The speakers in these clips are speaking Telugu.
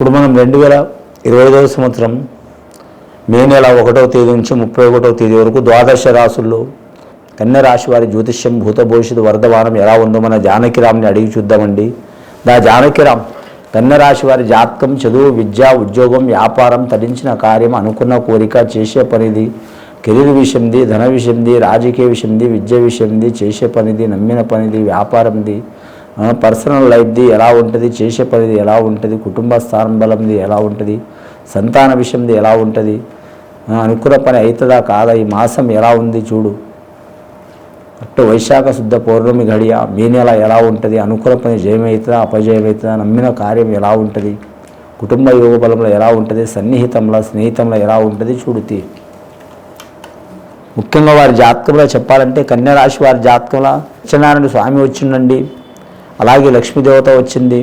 ఇప్పుడు మనం రెండు వేల ఇరవై ఐదవ సంవత్సరం మే నెల ఒకటవ తేదీ నుంచి ముప్పై ఒకటవ తేదీ వరకు ద్వాదశ రాసుల్లో కన్య రాశి వారి జ్యోతిష్యం భూత భవిష్యత్తు వరదవానం ఎలా ఉందో మన జానకిరామ్ని అడిగి చూద్దామండి. దా జానకిరామ్ కన్య రాశి వారి జాతకం చదువు విద్య ఉద్యోగం వ్యాపారం తరించిన కార్యం అనుకున్న కోరిక చేసే పనిది కెరీర్ విషయంది ధన విషయంది రాజకీయ విషయంది విద్య విషయంది చేసే పనిది నమ్మిన పనిది వ్యాపారంది పర్సనల్ లైఫ్ది ఎలా ఉంటుంది? చేసే పనిది ఎలా ఉంటుంది? కుటుంబ స్థానం బలంది ఎలా ఉంటుంది? సంతాన విషయంది ఎలా ఉంటుంది? అనుకున్న పని అవుతుందా కాదా? ఈ మాసం ఎలా ఉంది చూడు. అట్టు వైశాఖ శుద్ధ పౌర్ణమి గడియ మీ నెల ఎలా ఉంటుంది? అనుకున్న పని జయమవుతుందా అపజయమవుతుందా నమ్మిన కార్యం ఎలా ఉంటుంది? కుటుంబ యోగ బలంలో ఎలా ఉంటుంది? సన్నిహితంలో స్నేహితంలో ఎలా ఉంటుంది? చూడుతి ముఖ్యంగా వారి జాతకంలో చెప్పాలంటే కన్యరాశి వారి జాతకంలో సత్యనారాయణ స్వామి వచ్చిండండి. అలాగే లక్ష్మీదేవత వచ్చింది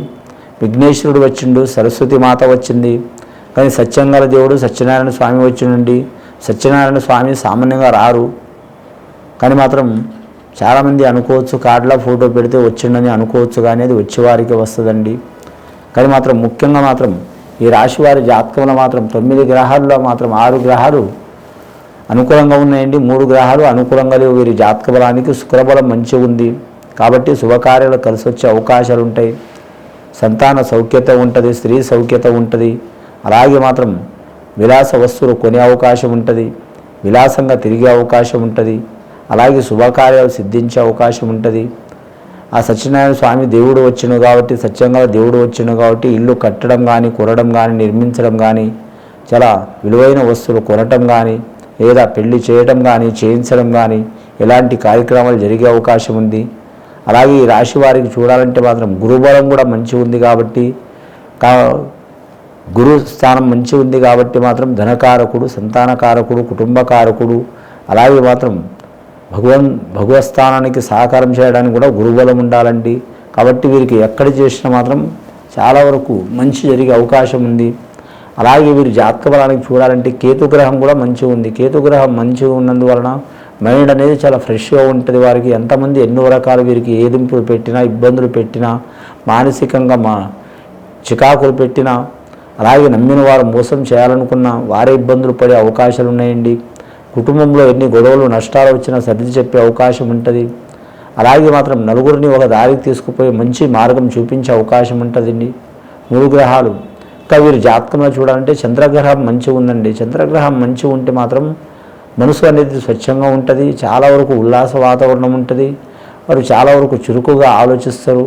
విఘ్నేశ్వరుడు వచ్చిండు సరస్వతి మాత వచ్చింది. కానీ సత్యంగల దేవుడు సత్యనారాయణ స్వామి వచ్చిండండి. సత్యనారాయణ స్వామి సామాన్యంగా రారు. కానీ మాత్రం చాలామంది అనుకోవచ్చు కార్డులో ఫోటో పెడితే వచ్చిండని అనుకోవచ్చు కానీ అది వచ్చేవారికి వస్తుందండి. కానీ మాత్రం ముఖ్యంగా మాత్రం ఈ రాశి వారి జాతకంలో మాత్రం తొమ్మిది గ్రహాల్లో మాత్రం ఆరు గ్రహాలు అనుకూలంగా ఉన్నాయండి. మూడు గ్రహాలు అనుకూలంగా లేవు. వీరి జాతక బలానికి శుక్రబలం మంచిగా ఉంది. కాబట్టి శుభకార్యాలు కలిసి వచ్చే అవకాశాలు ఉంటాయి సంతాన సౌఖ్యత ఉంటుంది స్త్రీ సౌఖ్యత ఉంటుంది. అలాగే మాత్రం విలాస వస్తువులు కొనే అవకాశం ఉంటుంది విలాసంగా తిరిగే అవకాశం ఉంటుంది. అలాగే శుభకార్యాలు సిద్ధించే అవకాశం ఉంటుంది. ఆ సత్యనారాయణ స్వామి దేవుడు వచ్చిండు కాబట్టి సత్యంగా దేవుడు వచ్చిండు కాబట్టి ఇల్లు కట్టడం కానీ కొనడం కానీ నిర్మించడం కానీ చాలా విలువైన వస్తువులు కొనటం కానీ లేదా పెళ్ళి చేయడం కానీ చేయించడం కానీ ఇలాంటి కార్యక్రమాలు జరిగే అవకాశం ఉంది. అలాగే ఈ రాశి వారికి చూడాలంటే మాత్రం గురుబలం కూడా మంచి ఉంది కాబట్టి కా గురు స్థానం మంచి ఉంది కాబట్టి మాత్రం ధనకారకుడు సంతానకారకుడు కుటుంబకారకుడు అలాగే మాత్రం భగవన్ భగవత్ స్థానానికి సహకారం చేయడానికి కూడా గురుబలం ఉండాలండి. కాబట్టి వీరికి ఎక్కడ చేసినా మాత్రం చాలా వరకు మంచి జరిగే అవకాశం ఉంది. అలాగే వీరి జాతక బలానికి చూడాలంటే కేతుగ్రహం కూడా మంచిగా ఉంది. కేతుగ్రహం మంచిగా ఉన్నందువలన మైండ్ అనేది చాలా ఫ్రెష్గా ఉంటుంది వారికి. ఎంతమంది ఎన్నో రకాల వీరికి ఏదింపులు పెట్టినా ఇబ్బందులు పెట్టినా మానసికంగా మా చికాకులు పెట్టినా అలాగే నమ్మిన వారు మోసం చేయాలనుకున్న వారే ఇబ్బందులు పడే అవకాశాలు ఉన్నాయండి. కుటుంబంలో ఎన్ని గొడవలు నష్టాలు వచ్చినా సర్ది చెప్పే అవకాశం ఉంటుంది. అలాగే మాత్రం నలుగురిని ఒక దారికి తీసుకుపోయి మంచి మార్గం చూపించే అవకాశం ఉంటుందండి. మూడు గ్రహాలు. ఇంకా వీరు జాతకంలో చూడాలంటే చంద్రగ్రహం మంచిగా ఉందండి చంద్రగ్రహం మంచిగా ఉంటే మాత్రం మనసు అనేది స్వచ్ఛంగా ఉంటుంది చాలా వరకు ఉల్లాస వాతావరణం ఉంటుంది. వారు చాలా వరకు చురుకుగా ఆలోచిస్తారు.